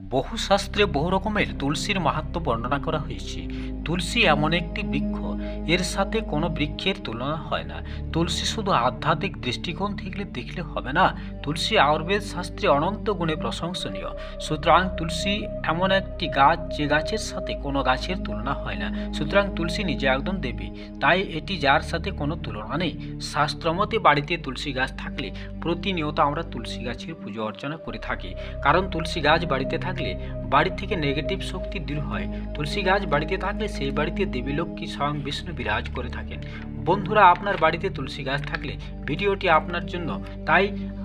বহু শাস্ত্রে বহু রকমের তুলসীর মাহাত্ম বর্ণনা করা হয়েছে। তুলসী এমন একটি বৃক্ষ এর সাথে কোনো বৃক্ষের তুলনা হয় না। তুলসী শুধু আধ্যাত্মিক দৃষ্টিকোণ থেকে দেখলে হবে না। তুলসী আয়ুর্বেদ শাস্ত্রে অনন্ত গুণে প্রশংসনীয়। সুতরাং তুলসী এমন একটি গাছ যে গাছের সাথে কোনো গাছের তুলনা হয় না। সুতরাং তুলসী নিজে একদম দেবী। তাই এটি যার সাথে কোনো তুলনা নেই। শাস্ত্রমতে বাড়িতে তুলসী গাছ থাকলে প্রতিনিয়ত আমরা তুলসী গাছের পুজো অর্চনা করে থাকি। কারণ তুলসী গাছ বাড়িতে থাকলে বাড়ি থেকে নেগেটিভ শক্তি দূর হয়। তুলসী গাছ বাড়িতে থাকলে সেই বাড়িতে দেবী লক্ষ্মী স্বয়ং বিষ্ণু বিরাজ করে থাকেন। বন্ধুরা, আপনার বাড়িতে তুলসী গাছ থাকলে ভিডিওটি আপনার জন্য। তাই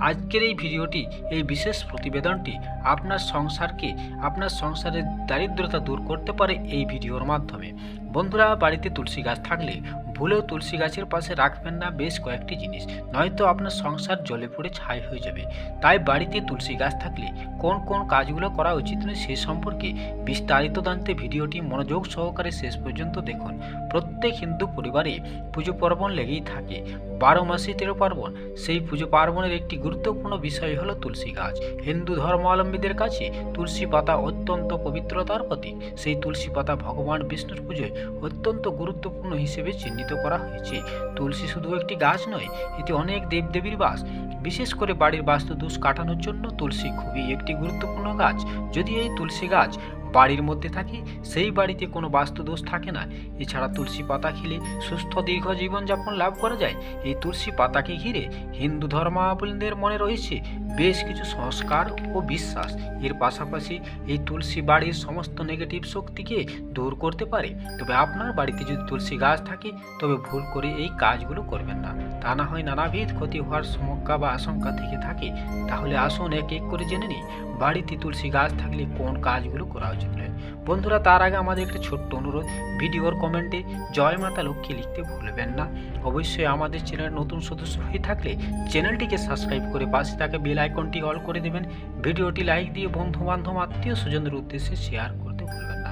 আজকের এই ভিডিওটি, এই বিশেষ প্রতিবেদনটি আপনার সংসারকে, আপনার সংসারের দারিদ্রতা দূর করতে পারে এই ভিডিওর মাধ্যমে। বন্ধুরা, বাড়িতে তুলসী গাছ থাকলে ভুলেও তুলসী গাছের পাশে রাখবেন না বেশ কয়েকটি জিনিস। নয়তো আপনার সংসার জলে পড়ে ছাই হয়ে যাবে। তাই বাড়িতে তুলসী গাছ থাকলে কোন কোন কাজগুলো করা উচিত নয় সে সম্পর্কে বিস্তারিত জানতে ভিডিওটি মনোযোগ সহকারে শেষ পর্যন্ত দেখুন। প্রত্যেক হিন্দু পরিবারে পুজো পার্বণ লেগেই থাকে। বারো মাসে তেরো পার্বণ। সেই পুজো পার্বণের একটি গুরুত্বপূর্ণ বিষয় হলো তুলসী গাছ। হিন্দু ধর্মাবলম্বীদের কাছে তুলসী পাতা অত্যন্ত পবিত্রতার প্রতীক। সেই তুলসী পাতা ভগবান বিষ্ণুর পুজোয় অত্যন্ত গুরুত্বপূর্ণ হিসেবে চিহ্নিত করা হয়েছে। তুলসী শুধু একটি গাছ নয় এটি অনেক দেবদেবীর বাস। বিশেষ করে বাড়ির বাস্তু দোষ কাটানোর জন্য তুলসী খুবই একটি গুরুত্বপূর্ণ গাছ। যদি এই তুলসী গাছ বাড়ির মধ্যে থাকে, সেই বাড়িতে কোনো বাস্তুদোষ থাকে না। এছাড়া তুলসী পাতা খেলে সুস্থ দীর্ঘ জীবনযাপন লাভ করা যায়। এই তুলসী পাতাকে ঘিরে হিন্দু ধর্মাবলম্বীদের মনে রয়েছে বেশ কিছু সংস্কার ও বিশ্বাস। এর পাশাপাশি এই তুলসী বাড়ির সমস্ত নেগেটিভ শক্তিকে দূর করতে পারে। তবে আপনার বাড়িতে যদি তুলসী গাছ থাকে, তবে ভুল করে এই কাজগুলো করবেন না। তা না হয় নানাবিধ ক্ষতি হওয়ার সমজ্ঞা বা আশঙ্কা থেকে থাকে। তাহলে আসুন এক এক করে জেনে নিই। বাড়িতে তুলসী গাছ থাকলে কোন কাজগুলো করা উচিত নয়। বন্ধুরা, তার আগে আমাদের একটা ছোট্ট অনুরোধ, ভিডিওর কমেন্টে জয় মাতা লক্ষ্মী লিখতে ভুলবেন না। অবশ্যই আমাদের চ্যানেল নতুন সদস্য হয়ে থাকলে চ্যানেলটিকে সাবস্ক্রাইব করে পাশে থাকা বেল আইকনটি অল করে দেবেন। ভিডিওটি লাইক দিয়ে বন্ধু বান্ধব আত্মীয় স্বজনদের উদ্দেশ্যে শেয়ার করতে ভুলবেন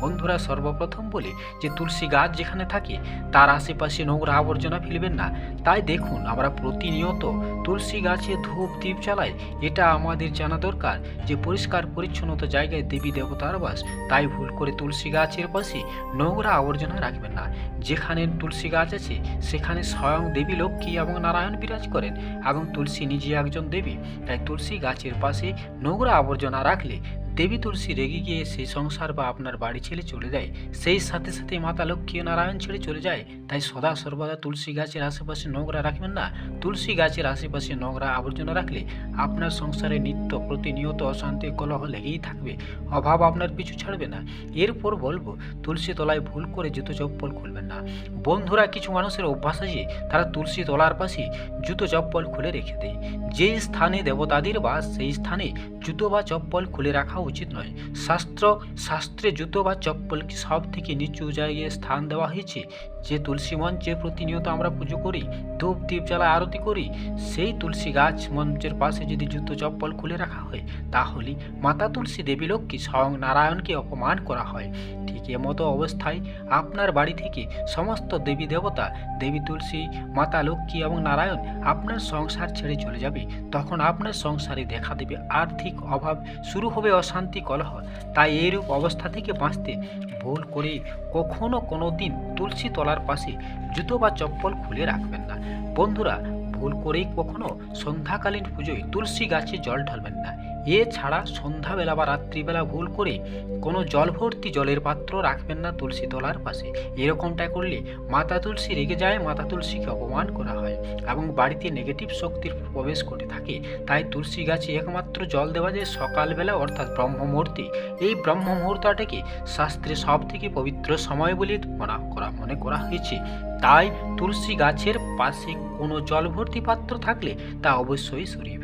বন্ধুরা সর্বপ্রথম বলি যে তুলসী গাছ যেখানে থাকে, তার আশেপাশে নোংরা আবর্জনা ফেলবেন না। তাই দেখুন, আমরা প্রতিনিয়ত তুলসী গাছে ধূপ দ্বীপ চালাই। এটা আমাদের জানা দরকার যে পরিষ্কার পরিচ্ছন্নতা জায়গায় দেবী দেবতার বাস। তাই ভুল করে তুলসী গাছের পাশে নোংরা আবর্জনা রাখবেন না। যেখানে তুলসী গাছ আছে, সেখানে স্বয়ং দেবী লক্ষ্মী এবং নারায়ণ বিরাজ করেন। এবং তুলসী নিজে একজন দেবী, তাই তুলসী গাছের পাশে নোংরা আবর্জনা রাখলে দেবী তুলসী রেগে গিয়ে সেই সংসার বা আপনার বাড়ি ছেড়ে চলে যায়। সেই সাথে সাথে মাতা লক্ষ্মী নারায়ণ ছেড়ে চলে যায়। তাই সদা সর্বদা তুলসী গাছের আশেপাশে নোংরা রাখবেন না। তুলসী গাছের আশেপাশে নোংরা আবর্জনা রাখলে আপনার সংসারে নিত্য প্রতিনিয়ত অশান্তি কলহ লেগেই থাকবে। অভাব আপনার পিছু ছাড়বে না। এরপর বলব, তুলসী তলায় ভুল করে জুতো চপ্পল খুলবেন না। বন্ধুরা, কিছু মানুষের অভ্যাস আছে, তারা তুলসী তলার পাশে জুতো চপ্পল খুলে রেখে দেয়। যে স্থানে দেবতাদের বাস, সেই স্থানে জুতো বা চপ্পল খুলে রাখা উচিত নয়। শাস্ত্র শাস্ত্রে জুতো বা চপ্পলকে সব থেকে নিচু জায়গায় স্থান দেওয়া হয়েছে। যে তুলসী মঞ্চে প্রতিনিয়ত আমরা পুজো করি, ধূপ দ্বীপ জ্বালা, আরতি করি, সেই তুলসী গাছ মঞ্চের পাশে যদি জুতো, চপ্পল খুলে রাখা হয় তাহলে মাতা তুলসী দেবী লক্ষ্মী স্বয়ং নারায়ণকে অপমান করা হয়। ঠিক এমতো অবস্থায় আপনার বাড়ি থেকে সমস্ত দেবী দেবতা, দেবী তুলসী, মাতা লক্ষ্মী এবং নারায়ণ আপনার সংসার ছেড়ে চলে যাবে। তখন আপনার সংসারে দেখা দেবে আর্থিক অভাব শুরু হবে অশান্তি, কলহ। তাই এইরূপ অবস্থা থেকে বাঁচতে ভুল করে কখনো কোনো দিন তুলসী তলার পাশে জুতো বা চপ্পল খুলে রাখবেন না। বন্ধুরা, ভুল করেই কখনো সন্ধ্যাকালীন পুজোয় তুলসী গাছে জল ঢালবেন না। এছাড়া সন্ধ্যাবেলা বা রাত্রিবেলা ভুল করে কোনো জল ভর্তি জলের পাত্র রাখবেন না তুলসী তলার পাশে। এরকমটা করলে মাতা তুলসী রেগে যায়, মাতা তুলসীকে অপমান করা হয় এবং বাড়িতে নেগেটিভ শক্তির প্রবেশ করে থাকে। তাই তুলসী গাছে একমাত্র জল দেওয়া যায় সকালবেলা, অর্থাৎ ব্রহ্ম মুহূর্তে এই ব্রহ্ম মুহূর্তটাকে শাস্ত্রে সব থেকে পবিত্র সময় বলে মনে করা মনে করা হয়েছে। তাই তুলসী গাছের পাশে কোনো জল ভর্তি পাত্র থাকলে তা অবশ্যই সরিয়ে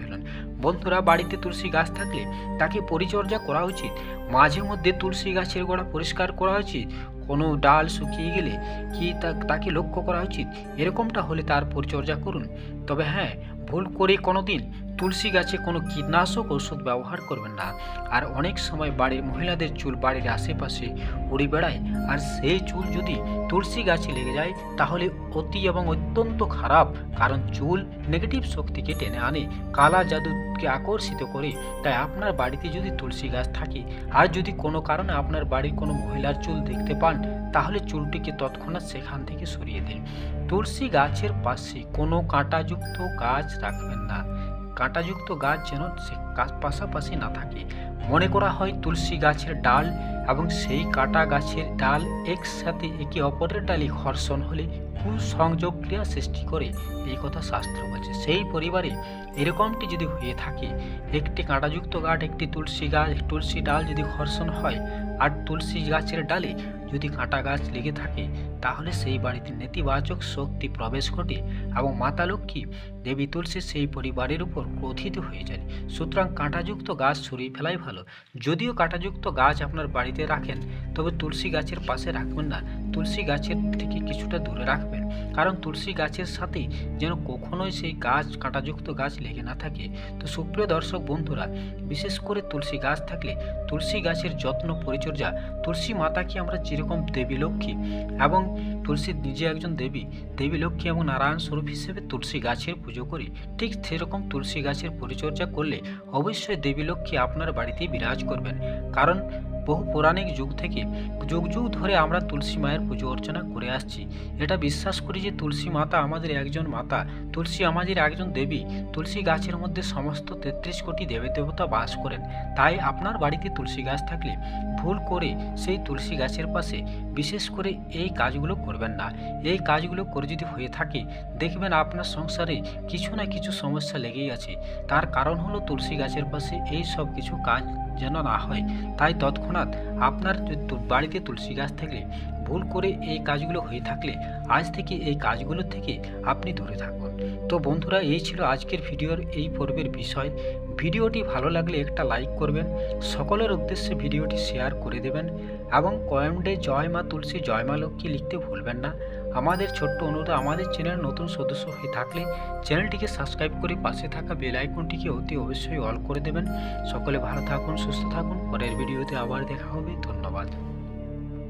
বন্ধুরা, বাড়িতে তুলসী গাছ থাকলে তাকে পরিচর্যা করা উচিত। মাঝে মধ্যে তুলসী গাছের গোড়া পরিষ্কার করা উচিত। কোনো ডাল শুকিয়ে গেলে কি তাকে লক্ষ্য করা উচিত? এরকমটা হলে তার পরিচর্যা করুন। তবে হ্যাঁ ভুল করে কোনো দিন তুলসী গাছে কোনো কীটনাশক ওষুধ ব্যবহার করবেন না। আর অনেক সময় বাড়ির মহিলাদের চুল বাড়ির আশেপাশে উড়ে বেড়ায়। আর সেই চুল যদি তুলসী গাছে লেগে যায়, তাহলে অতি এবং অত্যন্ত খারাপ। কারণ চুল নেগেটিভ শক্তিকে টেনে আনে। কালা জাদুকে আকর্ষিত করে। তাই আপনার বাড়িতে যদি তুলসী গাছ থাকে, আর যদি কোনো কারণে আপনার বাড়ির কোনো মহিলার চুল দেখতে পান, তাহলে চুলটিকে তৎক্ষণাৎ সেখান থেকে সরিয়ে দিন। তুলসী গাছের পাশে কোনো কাঁটাযুক্ত গাছ রাখবেন না। কাঁটাযুক্ত গাছ যেন সে পাশাপাশি না থাকে। মনে করা হয় তুলসী গাছের ডাল এবং সেই কাটা গাছের ডাল একসাথে একে অপরের ডালে ঘর্ষণ হলে কুসংযোগ ক্রিয়া সৃষ্টি করে, এই কথা শাস্ত্র বলছে। সেই পরিবারে এরকমটি যদি হয়ে থাকে, একটি কাঁটাযুক্ত গাছ, একটি তুলসী গাছ, তুলসী ডাল যদি ঘর্ষণ হয় আর তুলসী গাছের ডালে যদি কাঁটা গাছ লেগে থাকে, তাহলে সেই বাড়িতে নেতিবাচক শক্তি প্রবেশ ঘটে এবং মাতা লক্ষ্মী দেবী তুলসী সেই পরিবারের উপর ক্রোধিত হয়ে যায়। সুতরাং কাঁটাযুক্ত গাছ সরিয়ে ফেলাই ভালো। যদিও কাঁটাযুক্ত গাছ আপনার বাড়িতে রাখেন, তবে তুলসী গাছের পাশে রাখবেন না। তুলসী গাছের থেকে কিছুটা দূরে রাখবেন। কারণ তুলসী গাছের সাথে যেন কখনোই সেই গাছ, কাঁটাযুক্ত গাছ লেগে না থাকে। তো সুপ্রিয় দর্শক বন্ধুরা, বিশেষ করে তুলসী গাছ থাকলে তুলসী গাছের যত্ন, পরিচর্যা, তুলসী মাতাকে আমরা যেরকম দেবী লক্ষ্মী এবং তুলসী নিজে একজন দেবী দেবী লক্ষ্মী এবং নারায়ণ স্বরূপ হিসেবে তুলসী গাছের পুজো করি। ঠিক সেরকম তুলসী গাছের পরিচর্যা করলে অবশ্যই দেবী লক্ষ্মী আপনার বাড়িতেই বিরাজ করবেন। কারণ বহু পৌরাণিক যুগ থেকে যুগ যুগ ধরে আমরা তুলসী মায়ের পুজো অর্চনা করে আসছি। এটা বিশ্বাস করি যে তুলসী মাতা আমাদের একজন মাতা, তুলসী আমাদের একজন দেবী, তুলসী গাছের মধ্যে সমস্ত তেত্রিশ কোটি দেবী দেবতা বাস করেন। তাই আপনার বাড়িতে তুলসী গাছ থাকলে ভুল করে সেই তুলসী গাছের পাশে বিশেষ করে এই কাজগুলো করবেন না। এই কাজগুলো করে যদি হয়ে থাকে, দেখবেন আপনার সংসারে কিছু না কিছু সমস্যা লেগেই আছে। তার কারণ হলো তুলসী গাছের পাশে এই সব কিছু কাজ যেন না হয়। তাই তৎক্ষণাৎ আপনার বাড়িতে তুলসী গাছ থাকলে, ভুল করে এই কাজগুলো হয়ে থাকলে, আজ থেকে এই কাজগুলো থেকে আপনি দূরে থাকুন। তো বন্ধুরা, এই ছিল আজকের ভিডিওর এই পর্বের বিষয়। ভিডিওটি ভালো লাগলে একটা লাইক করবেন, সকলের উদ্দেশ্যে ভিডিওটি শেয়ার করে দেবেন এবং কমেন্টে জয় মা তুলসী, জয় মা লক্ষ্মী লিখতে ভুলবেন না। আমাদের ছোট্ট অনুরোধ, আমাদের চ্যানেল নতুন সদস্য হয়ে থাকলে চ্যানেলটিকে সাবস্ক্রাইব করে পাশে থাকা বেল আইকনটিকে অতি অবশ্যই অল করে দেবেন। সকলে ভালো থাকুন, সুস্থ থাকুন। পরের ভিডিওতে আবার দেখা হবে। ধন্যবাদ।